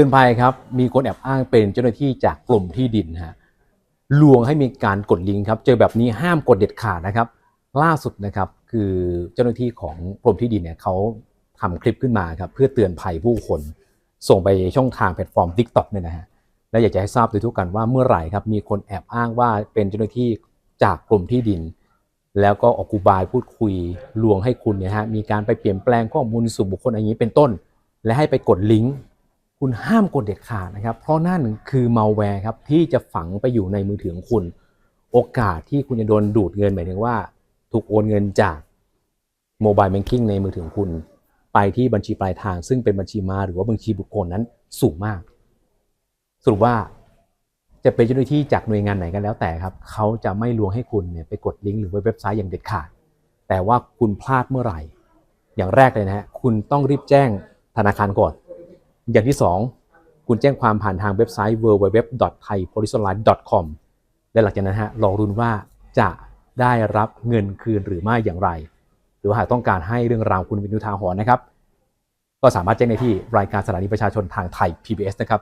ตือนภัยครับ มีคนแอบอ้างเป็นเจ้าหน้าที่จากกรมที่ดินฮะลวงให้มีการกดลิงก์ครับ เจอแบบนี้ห้ามกดเด็ดขาดนะครับ ล่าสุดนะครับคือเจ้าหน้าที่ของกรมที่ดินเนี่ยเขาทำคลิปขึ้นมาครับเพื่อเตือนภัยผู้คน ส่งไปช่องทางแพลตฟอร์ม TikTok เนี่ยนะฮะและอยากจะให้ทราบโดยทุกกันว่าเมื่อไหร่ครับมีคนแอบอ้างว่าเป็นเจ้าหน้าที่จากกรมที่ดิน แล้วก็ออกกุบายพูดคุยลวงให้คุณเนี่ยฮะมีการไปเปลี่ยนแปลงข้อมูลส่วนบุคคลอย่างนี้เป็นต้น และให้ไปกดลิงก์ คุณห้ามกดเด็ดขาดนะครับ เพราะนั่นคือมัลแวร์ครับที่จะฝังไปอยู่ในมือถือของคุณ โอกาสที่คุณจะโดนดูดเงินหมายถึงว่า ถูกโอนเงินจากโมบายแบงกิ้งในมือถือของคุณ ไปที่บัญชีปลายทาง ซึ่งเป็นบัญชีมาหรือว่าบัญชีบุคคลนั้นสูงมาก สรุปว่าจะเป็นเจ้าหน้าที่จากหน่วยงานไหนกันแล้วแต่ครับ เขาจะไม่ลวงให้คุณเนี่ยไปกดลิงก์หรือเว็บไซต์อย่างเด็ดขาด แต่ว่าคุณพลาดเมื่อไหร่ อย่างแรกเลยนะฮะคุณต้องรีบแจ้งธนาคารก่อน อย่างที่ 2 คุณแจ้งความผ่านทางเว็บไซต์ www.thaipoliceline.com และหลังจากนั้นฮะรอรุนว่าจะได้รับเงินคืนหรือไม่อย่างไร หรือว่าหากต้องการให้เรื่องราวคุณวินุทาหอนะครับ ก็สามารถแจ้งในที่รายการสถานีประชาชนทางไทย PBS นะครับ